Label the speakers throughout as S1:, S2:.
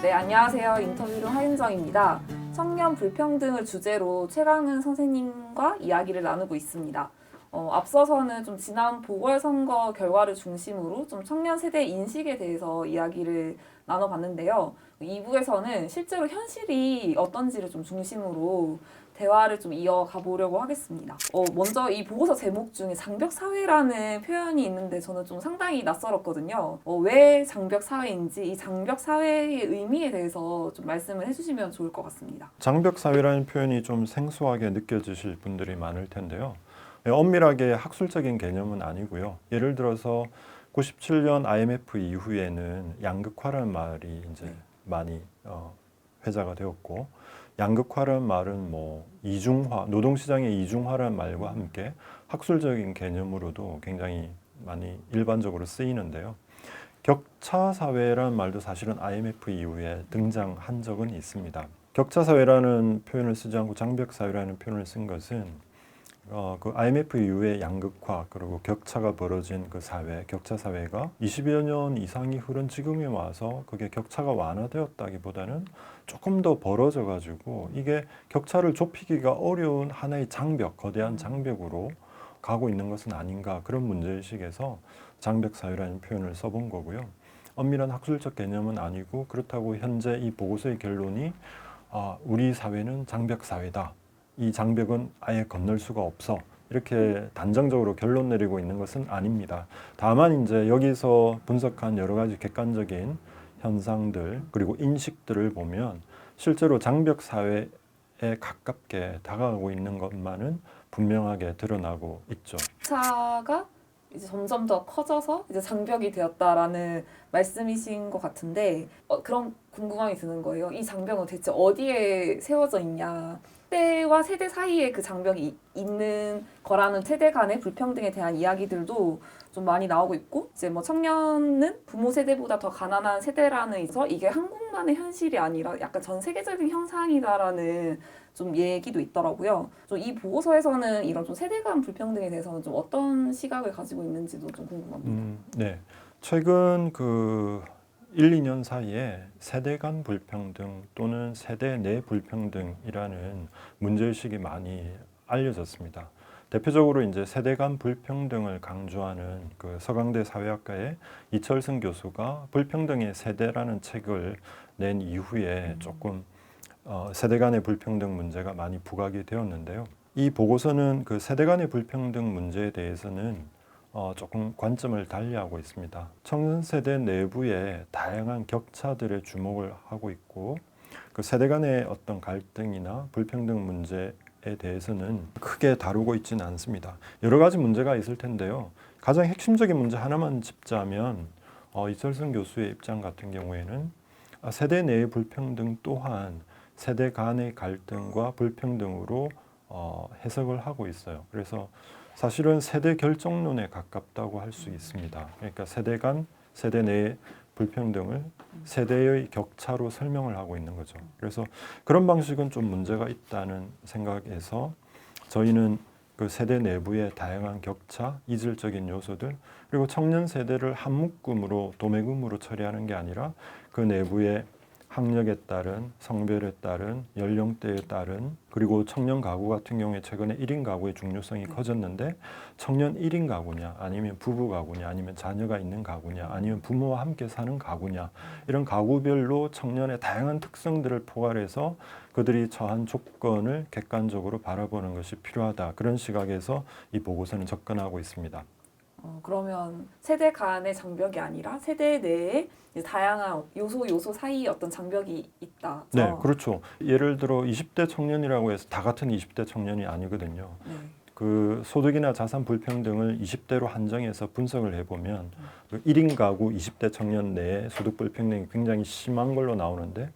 S1: 네, 안녕하세요. 인터뷰로 하윤정입니다. 청년 불평등을 주제로 최강은 선생님과 이야기를 나누고 있습니다. 어, 앞서서는 좀 지난 보궐선거 결과를 중심으로 좀 청년 세대 인식에 대해서 이야기를 나눠봤는데요. 2부에서는 실제로 현실이 어떤지를 좀 중심으로 대화를 좀 이어가 보려고 하겠습니다. 어, 먼저 이 보고서 제목 중에 장벽 사회라는 표현이 있는데 저는 좀 상당히 낯설었거든요. 어, 왜 장벽 사회인지 이 장벽 사회의 의미에 대해서 좀 말씀을 해주시면 좋을 것 같습니다.
S2: 장벽 사회라는 표현이 좀 생소하게 느껴지실 분들이 많을 텐데요. 예, 엄밀하게 학술적인 개념은 아니고요. 예를 들어서 97년 IMF 이후에는 양극화라는 말이 이제
S1: 네.
S2: 많이 어, 회자가 되었고 양극화라는 말은 뭐 이중화, 노동시장의 이중화라는 말과 함께 학술적인 개념으로도 굉장히 많이 일반적으로 쓰이는데요. 격차 사회라는 말도 사실은 IMF 이후에 등장한 적은 있습니다. 격차 사회라는 표현을 쓰지 않고 장벽 사회라는 표현을 쓴 것은 어, 그 IMF 이후에 양극화 그리고 격차가 벌어진 그 사회, 격차 사회가 20여 년 이상이 흐른 지금에 와서 그게 격차가 완화되었다기보다는 조금 더 벌어져 가지고 이게 격차를 좁히기가 어려운 하나의 장벽, 거대한 장벽으로 가고 있는 것은 아닌가 그런 문제의식에서 장벽 사회라는 표현을 써본 거고요. 엄밀한 학술적 개념은 아니고 그렇다고 현재 이 보고서의 결론이 아, 우리 사회는 장벽 사회다. 이 장벽은 아예 건널 수가 없어. 이렇게 단정적으로 결론 내리고 있는 것은 아닙니다. 다만 이제 여기서 분석한 여러 가지 객관적인 현상들 그리고 인식들을 보면 실제로 장벽 사회에 가깝게 다가가고 있는 것만은 분명하게 드러나고 있죠.
S1: 차가 이제 점점 더 커져서 이제 장벽이 되었다라는 말씀이신 것 같은데 어, 그런 궁금함이 드는 거예요. 이 장벽은 대체 어디에 세워져 있냐? 세대와 세대 사이에 그 장벽이 이- 있는 거라는 세대 간의 불평등에 대한 이야기들도 좀 많이 나오고 있고 이제 뭐 청년은 부모 세대보다 더 가난한 세대라는 있어 이게 한국만의 현실이 아니라 약간 전 세계적인 현상이다라는 좀 얘기도 있더라고요. 좀 이 보고서에서는 이런 좀 세대 간 불평등에 대해서는 좀 어떤 시각을 가지고 있는지도 좀 궁금합니다.
S2: 음, 네. 최근 그 1, 2년 사이에 세대 간 불평등 또는 세대 내 불평등이라는 문제의식이 많이 알려졌습니다. 대표적으로 이제 세대 간 불평등을 강조하는 그 서강대 사회학과의 이철승 교수가 불평등의 세대라는 책을 낸 이후에 조금 어, 세대 간의 불평등 문제가 많이 부각이 되었는데요. 이 보고서는 그 세대 간의 불평등 문제에 대해서는 어, 조금 관점을 달리하고 있습니다. 청년 세대 내부의 다양한 격차들에 주목을 하고 있고 그 세대 간의 어떤 갈등이나 불평등 문제에 대해서는 크게 다루고 있지는 않습니다. 여러 가지 문제가 있을 텐데요. 가장 핵심적인 문제 하나만 짚자면 어, 이철승 교수의 입장 같은 경우에는 아, 세대 내의 불평등 또한 세대 간의 갈등과 불평등으로 어, 해석을 하고 있어요. 그래서 사실은 세대 결정론에 가깝다고 할 수 있습니다. 그러니까 세대 간, 세대 내의 불평등을 세대의 격차로 설명을 하고 있는 거죠. 그래서 그런 방식은 좀 문제가 있다는 생각에서 저희는 그 세대 내부의 다양한 격차, 이질적인 요소들, 그리고 청년 세대를 한 묶음으로 도매금으로 처리하는 게 아니라 그 내부의 학력에 따른 성별에 따른 연령대에 따른 그리고 청년 가구 같은 경우에 최근에 1인 가구의 중요성이 커졌는데 청년 1인 가구냐 아니면 부부 가구냐 아니면 자녀가 있는 가구냐 아니면 부모와 함께 사는 가구냐 이런 가구별로 청년의 다양한 특성들을 포괄해서 그들이 처한 조건을 객관적으로 바라보는 것이 필요하다 그런 시각에서 이 보고서는 접근하고 있습니다.
S1: 어, 그러면 세대 간의 장벽이 아니라 세대 내에 다양한 요소 요소 사이에 어떤 장벽이 있다.
S2: 네, 그렇죠. 예를 들어 20대 청년이라고 해서 다 같은 20대 청년이 아니거든요.
S1: 네.
S2: 그 소득이나 자산 불평등을 20대로 한정해서 분석을 해보면 그 1인 가구 20대 청년 내에 소득 불평등이 굉장히 심한 걸로 나오는데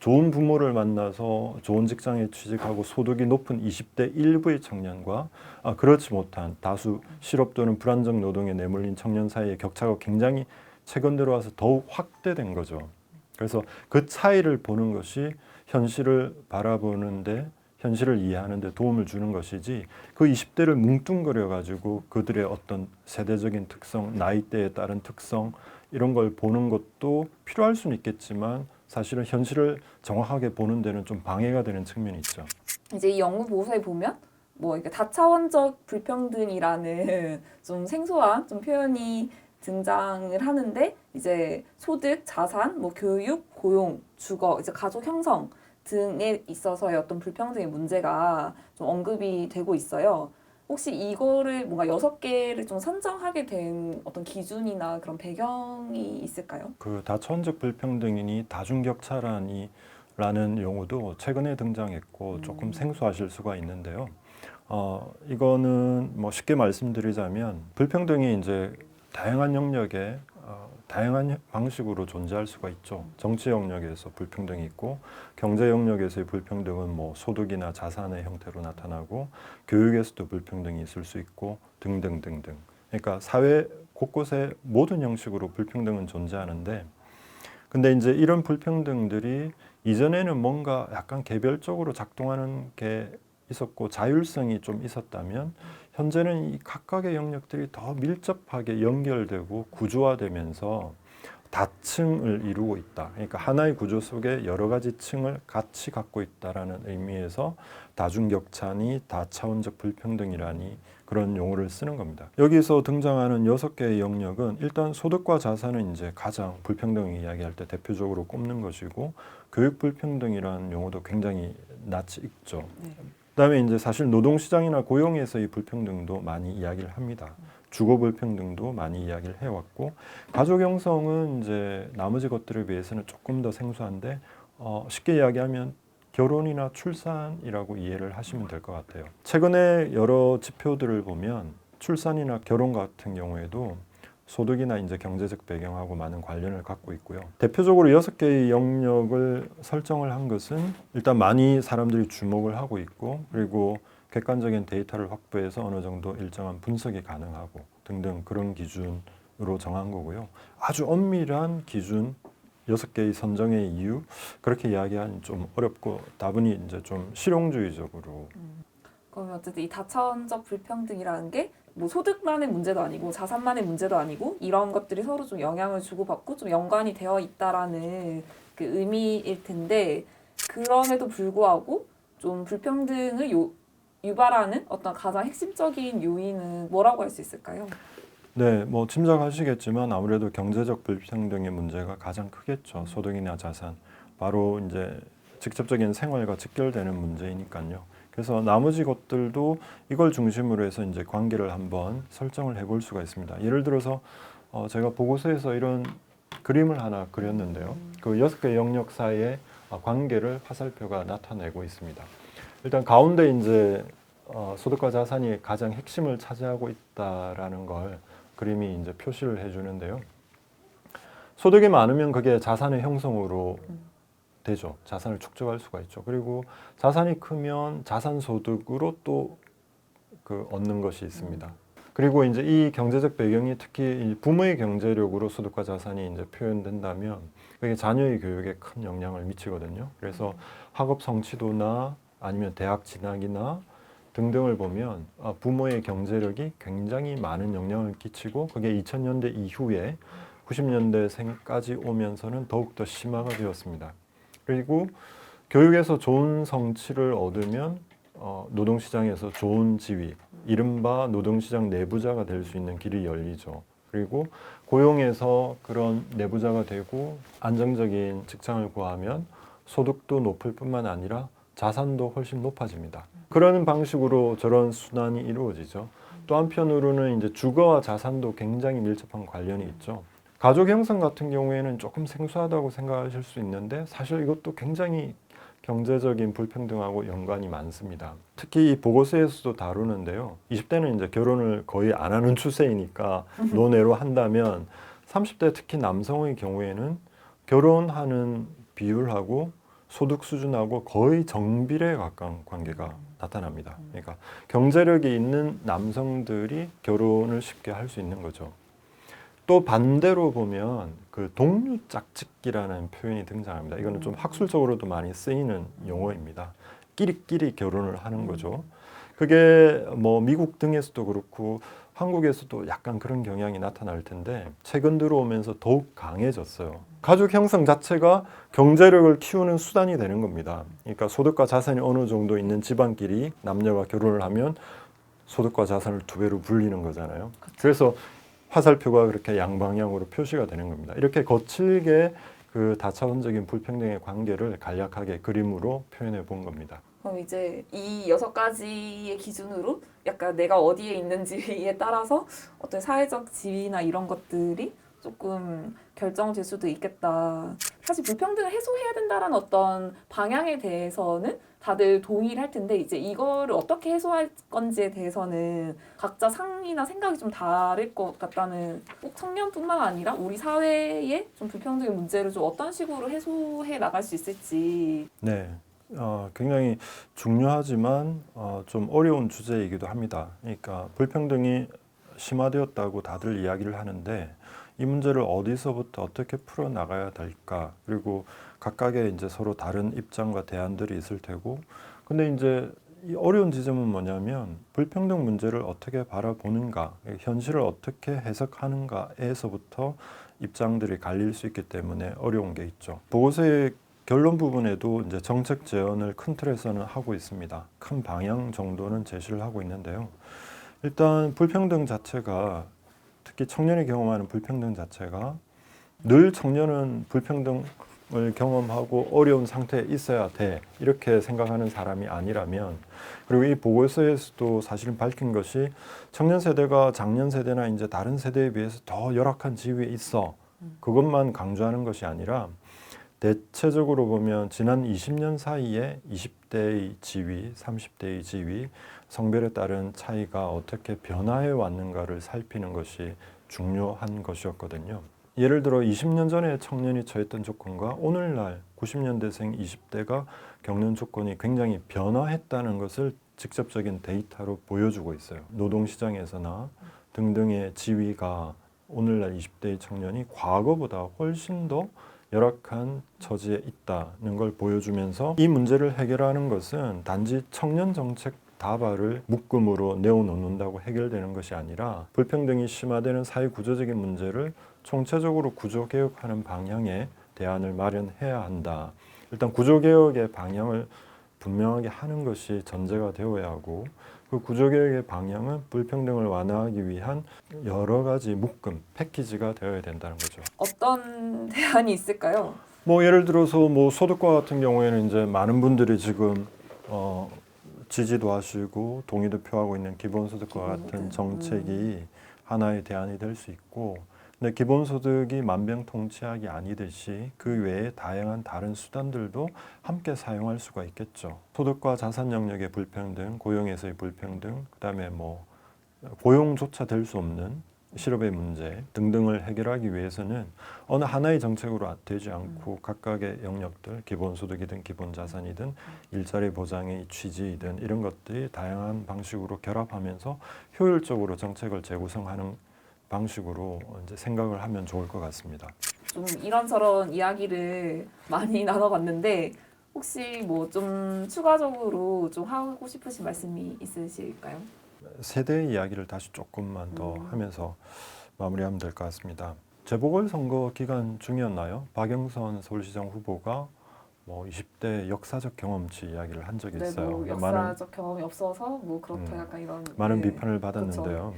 S2: 좋은 부모를 만나서 좋은 직장에 취직하고 소득이 높은 20대 일부의 청년과 아, 그렇지 못한 다수 실업 또는 불안정 노동에 내몰린 청년 사이의 격차가 굉장히 최근 들어와서 더욱 확대된 거죠. 그래서 그 차이를 보는 것이 현실을 바라보는데 현실을 이해하는 데 도움을 주는 것이지 그 20대를 뭉뚱그려 가지고 그들의 어떤 세대적인 특성, 나이대에 따른 특성 이런 걸 보는 것도 필요할 수는 있겠지만 사실은 현실을 정확하게 보는 데는 좀 방해가 되는 측면이 있죠.
S1: 이제 이 연구 보고서에 보면 뭐 이렇게 다차원적 불평등이라는 좀 생소한 좀 표현이 등장을 하는데 이제 소득, 자산, 뭐 교육, 고용, 주거, 이제 가족 형성 등에 있어서의 어떤 불평등의 문제가 좀 언급이 되고 있어요. 혹시 이거를 뭔가 여섯 개를 좀 선정하게 된 어떤 기준이나 그런 배경이 있을까요?
S2: 그 다차원적 불평등이니 다중격차라니 라는 용어도 최근에 등장했고 조금 생소하실 수가 있는데요. 어, 이거는 뭐 쉽게 말씀드리자면 불평등이 이제 다양한 영역에 어, 다양한 방식으로 존재할 수가 있죠. 정치 영역에서 불평등이 있고 경제 영역에서의 불평등은 뭐 소득이나 자산의 형태로 나타나고 교육에서도 불평등이 있을 수 있고 등등등등. 그러니까 사회 곳곳에 모든 형식으로 불평등은 존재하는데 근데 이제 이런 불평등들이 이전에는 뭔가 약간 개별적으로 작동하는 게 있었고 자율성이 좀 있었다면 현재는 이 각각의 영역들이 더 밀접하게 연결되고 구조화되면서 다층을 이루고 있다. 그러니까 하나의 구조 속에 여러 가지 층을 같이 갖고 있다라는 의미에서 다중격차니 다차원적 불평등이라니 그런 용어를 쓰는 겁니다. 여기서 등장하는 여섯 개의 영역은 일단 소득과 자산은 이제 가장 불평등을 이야기할 때 대표적으로 꼽는 것이고 교육 불평등이라는 용어도 굉장히 낯이 익죠.
S1: 네.
S2: 그다음에 이제 사실 노동시장이나 고용에서의 불평등도 많이 이야기를 합니다. 주거 불평등도 많이 이야기를 해왔고 가족 형성은 이제 나머지 것들에 비해서는 조금 더 생소한데 어, 쉽게 이야기하면 결혼이나 출산이라고 이해를 하시면 될 것 같아요. 최근에 여러 지표들을 보면 출산이나 결혼 같은 경우에도 소득이나 이제 경제적 배경하고 많은 관련을 갖고 있고요. 대표적으로 여섯 개의 영역을 설정을 한 것은 일단 많이 사람들이 주목을 하고 있고 그리고 객관적인 데이터를 확보해서 어느 정도 일정한 분석이 가능하고 등등 그런 기준으로 정한 거고요. 아주 엄밀한 기준 여섯 개의 선정의 이유 그렇게 이야기하는 좀 어렵고 다분히 이제 좀 실용주의적으로
S1: 그러면 어쨌든 이 다차원적 불평등이라는 게 뭐 소득만의 문제도 아니고 자산만의 문제도 아니고 이런 것들이 서로 좀 영향을 주고받고 좀 연관이 되어 있다라는 그 의미일 텐데 그럼에도 불구하고 좀 불평등을 요, 유발하는 어떤 가장 핵심적인 요인은 뭐라고 할 수 있을까요?
S2: 네, 뭐 짐작하시겠지만 아무래도 경제적 불평등의 문제가 가장 크겠죠. 소득이나 자산. 바로 이제 직접적인 생활과 직결되는 문제이니까요. 그래서 나머지 것들도 이걸 중심으로 해서 이제 관계를 한번 설정을 해볼 수가 있습니다. 예를 들어서 어 제가 보고서에서 이런 그림을 하나 그렸는데요. 그 여섯 개 영역 사이의 어, 관계를 화살표가 나타내고 있습니다. 일단 가운데 이제 어, 소득과 자산이 가장 핵심을 차지하고 있다라는 걸 그림이 이제 표시를 해주는데요. 소득이 많으면 그게 자산의 형성으로 되죠. 자산을 축적할 수가 있죠. 그리고 자산이 크면 자산 소득으로 또 그 얻는 것이 있습니다. 그리고 이제 이 경제적 배경이 특히 이 부모의 경제력으로 소득과 자산이 이제 표현된다면 그게 자녀의 교육에 큰 영향을 미치거든요. 그래서 학업 성취도나 아니면 대학 진학이나 등등을 보면 아, 부모의 경제력이 굉장히 많은 영향을 끼치고 그게 2000년대 이후에 90년대생까지 오면서는 더욱더 심화가 되었습니다. 그리고 교육에서 좋은 성취를 얻으면 어, 노동시장에서 좋은 지위, 이른바 노동시장 내부자가 될 수 있는 길이 열리죠. 그리고 고용에서 그런 내부자가 되고 안정적인 직장을 구하면 소득도 높을 뿐만 아니라 자산도 훨씬 높아집니다. 그러는 방식으로 저런 순환이 이루어지죠. 또 한편으로는 이제 주거와 자산도 굉장히 밀접한 관련이 있죠. 가족 형성 같은 경우에는 조금 생소하다고 생각하실 수 있는데 사실 이것도 굉장히 경제적인 불평등하고 연관이 많습니다. 특히 이 보고서에서도 다루는데요. 20대는 이제 결혼을 거의 안 하는 추세이니까 논외로 한다면 30대 특히 남성의 경우에는 결혼하는 비율하고 소득 수준하고 거의 정비례에 가까운 관계가 나타납니다. 그러니까 경제력이 있는 남성들이 결혼을 쉽게 할 수 있는 거죠. 또 반대로 보면 그 동류 짝짓기라는 표현이 등장합니다. 이거는 좀 학술적으로도 많이 쓰이는 용어입니다. 끼리끼리 결혼을 하는 거죠. 그게 뭐 미국 등에서도 그렇고 한국에서도 약간 그런 경향이 나타날 텐데 최근 들어오면서 더욱 강해졌어요. 가족 형성 자체가 경제력을 키우는 수단이 되는 겁니다. 그러니까 소득과 자산이 어느 정도 있는 집안끼리 남녀가 결혼을 하면 소득과 자산을 두 배로 불리는 거잖아요. 그래서 화살표가 그렇게 양방향으로 표시가 되는 겁니다. 이렇게 거칠게 그 다차원적인 불평등의 관계를 간략하게 그림으로 표현해 본 겁니다.
S1: 그럼 이제 이 여섯 가지의 기준으로 약간 내가 어디에 있는지에 따라서 어떤 사회적 지위나 이런 것들이 조금 결정될 수도 있겠다. 사실 불평등을 해소해야 된다라는 어떤 방향에 대해서는 다들 동의를 할 텐데 이제 이거를 어떻게 해소할 건지에 대해서는 각자 상이나 생각이 좀 다를 것 같다는 꼭 청년뿐만 아니라 우리 사회의 좀 불평등의 문제를 좀 어떤 식으로 해소해 나갈 수 있을지
S2: 네. 어, 굉장히 중요하지만 어, 좀 어려운 주제이기도 합니다. 그러니까 불평등이 심화되었다고 다들 이야기를 하는데 이 문제를 어디서부터 어떻게 풀어 나가야 될까? 그리고 각각의 이제 서로 다른 입장과 대안들이 있을 테고, 근데 이제 이 어려운 지점은 뭐냐면 불평등 문제를 어떻게 바라보는가, 현실을 어떻게 해석하는가에서부터 입장들이 갈릴 수 있기 때문에 어려운 게 있죠. 보고서의 결론 부분에도 이제 정책 제언을 큰 틀에서는 하고 있습니다. 큰 방향 정도는 제시를 하고 있는데요. 일단 불평등 자체가 특히 청년이 경험하는 불평등 자체가 늘 청년은 불평등 을 경험하고 어려운 상태에 있어야 돼 이렇게 생각하는 사람이 아니라면 그리고 이 보고서에서도 사실은 밝힌 것이 청년 세대가 작년 세대나 이제 다른 세대에 비해서 더 열악한 지위에 있어 그것만 강조하는 것이 아니라 대체적으로 보면 지난 20년 사이에 20대의 지위, 30대의 지위, 성별에 따른 차이가 어떻게 변화해 왔는가를 살피는 것이 중요한 것이었거든요. 예를 들어 20년 전에 청년이 처했던 조건과 오늘날 90년대생 20대가 겪는 조건이 굉장히 변화했다는 것을 직접적인 데이터로 보여주고 있어요. 노동시장에서나 등등의 지위가 오늘날 20대의 청년이 과거보다 훨씬 더 열악한 처지에 있다는 걸 보여주면서 이 문제를 해결하는 것은 단지 청년 정책 다발을 묶음으로 내어놓는다고 해결되는 것이 아니라 불평등이 심화되는 사회 구조적인 문제를 총체적으로 구조 개혁하는 방향의 대안을 마련해야 한다. 일단 구조 개혁의 방향을 분명하게 하는 것이 전제가 되어야 하고 그 구조 개혁의 방향은 불평등을 완화하기 위한 여러 가지 묶음 패키지가 되어야 된다는 거죠.
S1: 어떤 대안이 있을까요?
S2: 뭐 예를 들어서 뭐 소득과 같은 경우에는 이제 많은 분들이 지금 어 지지도 하시고 동의도 표하고 있는 기본소득과 같은
S1: 기본소득.
S2: 정책이 하나의 대안이 될 수 있고 근데 기본소득이 만병통치약이 아니듯이 그 외에 다양한 다른 수단들도 함께 사용할 수가 있겠죠. 소득과 자산 영역의 불평등, 고용에서의 불평등, 그다음에 뭐 고용조차 될 수 없는 실업의 문제 등등을 해결하기 위해서는 어느 하나의 정책으로 되지 않고 각각의 영역들 기본소득이든 기본자산이든 일자리 보장의 취지이든 이런 것들이 다양한 방식으로 결합하면서 효율적으로 정책을 재구성하는 방식으로 이제 생각을 하면 좋을 것 같습니다.
S1: 좀 이런저런 이야기를 많이 나눠봤는데 혹시 뭐 좀 추가적으로 좀 하고 싶으신 말씀이 있으실까요?
S2: 세대 이야기를 다시 조금만 더
S1: 음.
S2: 하면서 마무리하면 될 것 같습니다. 재보궐 선거 기간 중이었나요? 박영선 서울시장 후보가 뭐 20대 역사적 경험치 이야기를 한 적이
S1: 네,
S2: 있어요.
S1: 뭐
S2: 많은
S1: 역사적 경험이 없어서 뭐 그렇다
S2: 음,
S1: 약간 이런
S2: 많은
S1: 네.
S2: 비판을 받았는데요.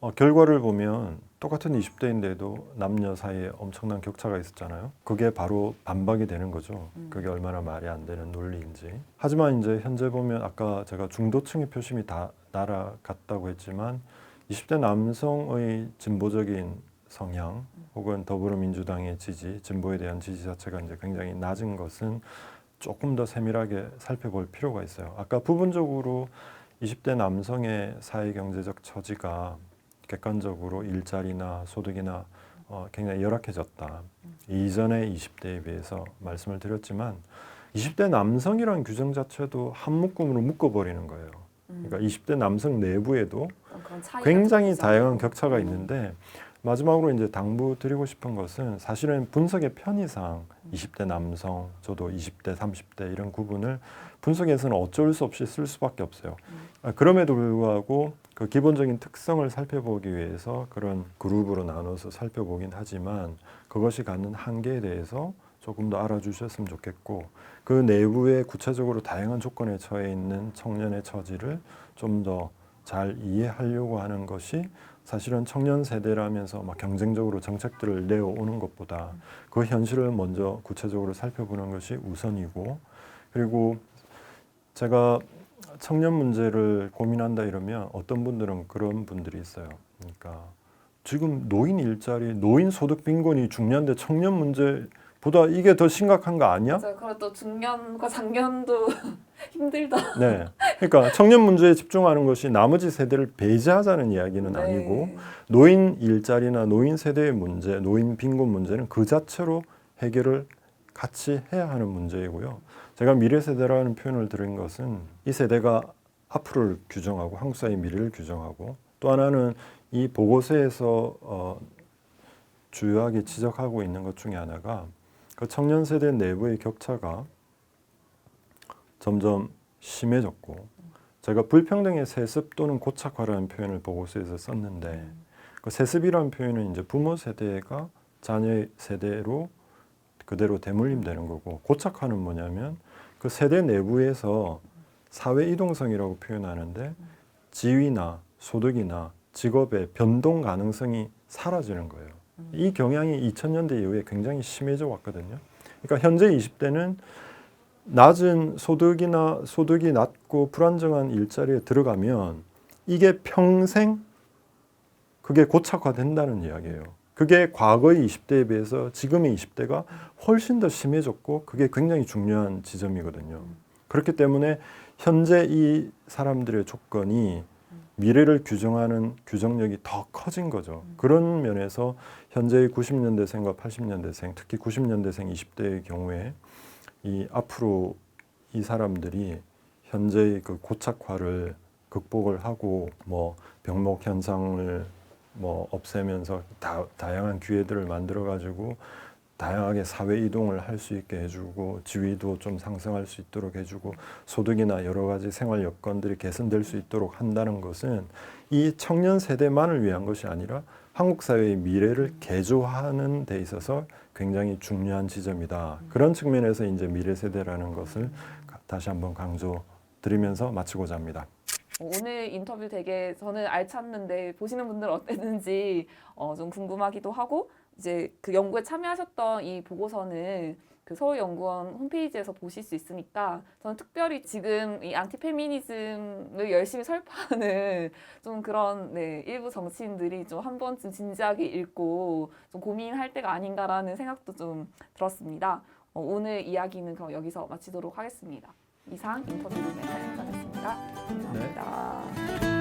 S2: 어, 결과를 보면 똑같은 20대인데도 남녀 사이에 엄청난 격차가 있었잖아요. 그게 바로 반박이 되는 거죠.
S1: 음.
S2: 그게 얼마나 말이 안 되는 논리인지. 하지만 이제 현재 보면 아까 제가 중도층의 표심이 다 날아갔다고 했지만 20대 남성의 진보적인 성향 혹은 더불어민주당의 지지, 진보에 대한 지지 자체가 이제 굉장히 낮은 것은 조금 더 세밀하게 살펴볼 필요가 있어요. 아까 부분적으로 20대 남성의 사회 경제적 처지가 객관적으로 일자리나 소득이나 어, 굉장히 열악해졌다. 이전의 20대에 비해서 말씀을 드렸지만 20대 남성이라는 규정 자체도 한 묶음으로 묶어버리는 거예요.
S1: 음,
S2: 그러니까 20대 남성 내부에도 굉장히. 다양한 격차가
S1: 음.
S2: 있는데 마지막으로 이제 당부 드리고 싶은 것은 사실은 분석의 편의상 20대 남성, 저도 20대, 30대 이런 구분을 분석에서는 어쩔 수 없이 쓸 수밖에 없어요. 아, 그럼에도 불구하고 그 기본적인 특성을 살펴보기 위해서 그런 그룹으로 나눠서 살펴보긴 하지만 그것이 갖는 한계에 대해서 조금 더 알아주셨으면 좋겠고 그 내부에 구체적으로 다양한 조건에 처해 있는 청년의 처지를 좀 더 잘 이해하려고 하는 것이 사실은 청년 세대라면서 막 경쟁적으로 정책들을 내어오는 것보다 그 현실을 먼저 구체적으로 살펴보는 것이 우선이고 그리고 제가 청년 문제를 고민한다 이러면 어떤 분들은 그런 분들이 있어요. 그러니까 지금 노인 일자리, 노인 소득 빈곤이 중요한데 청년 문제보다 이게 더 심각한 거 아니야?
S1: 맞아요. 그리고 또 중년과 장년도 힘들다.
S2: 네. 그러니까 청년 문제에 집중하는 것이 나머지 세대를 배제하자는 이야기는
S1: 네.
S2: 아니고 노인 일자리나 노인 세대의 문제, 노인 빈곤 문제는 그 자체로 해결을 같이 해야 하는 문제이고요. 제가 미래 세대라는 표현을 들은 것은 이 세대가 앞으로를 규정하고 한국 사회의 미래를 규정하고 또 하나는 이 보고서에서 어, 주요하게 지적하고 있는 것 중에 하나가 그 청년 세대 내부의 격차가 점점 심해졌고 제가 불평등의 세습 또는 고착화라는 표현을 보고서에서 썼는데 그 세습이라는 표현은 이제 부모 세대가 자녀 세대로 그대로 대물림되는 거고 고착화는 뭐냐면 그 세대 내부에서 사회 이동성이라고 표현하는데 지위나 소득이나 직업의 변동 가능성이 사라지는 거예요. 이 경향이 2000년대 이후에 굉장히 심해져 왔거든요. 그러니까 현재 20대는 낮은 소득이나 소득이 낮고 불안정한 일자리에 들어가면 이게 평생 그게 고착화된다는 이야기예요. 그게 과거의 20대에 비해서 지금의 20대가 훨씬 더 심해졌고 그게 굉장히 중요한 지점이거든요. 그렇기 때문에 현재 이 사람들의 조건이 미래를 규정하는 규정력이 더 커진 거죠. 그런 면에서 현재의 90년대생과 80년대생, 특히 90년대생 20대의 경우에 이 앞으로 이 사람들이 현재의 그 고착화를 극복을 하고 뭐 병목 현상을 뭐 없애면서 다, 다양한 기회들을 만들어 가지고 다양하게 사회 이동을 할 수 있게 해주고 지위도 좀 상승할 수 있도록 해주고 소득이나 여러 가지 생활 여건들이 개선될 수 있도록 한다는 것은 이 청년 세대만을 위한 것이 아니라 한국 사회의 미래를 개조하는 데 있어서 굉장히 중요한 지점이다. 그런 측면에서 이제 미래 세대라는 것을 다시 한번 강조 드리면서 마치고자 합니다.
S1: 어, 오늘 인터뷰 되게 저는 알찼는데 보시는 분들 어땠는지 어, 좀 궁금하기도 하고 이제 그 연구에 참여하셨던 이 보고서는 그 서울연구원 홈페이지에서 보실 수 있으니까 저는 특별히 지금 이 안티페미니즘을 열심히 설파하는 좀 그런 네, 일부 정치인들이 좀 한 번쯤 진지하게 읽고 좀 고민할 때가 아닌가라는 생각도 좀 들었습니다. 어, 오늘 이야기는 그럼 여기서 마치도록 하겠습니다. 이상 인터뷰룸의 사연자였습니다. 감사합니다.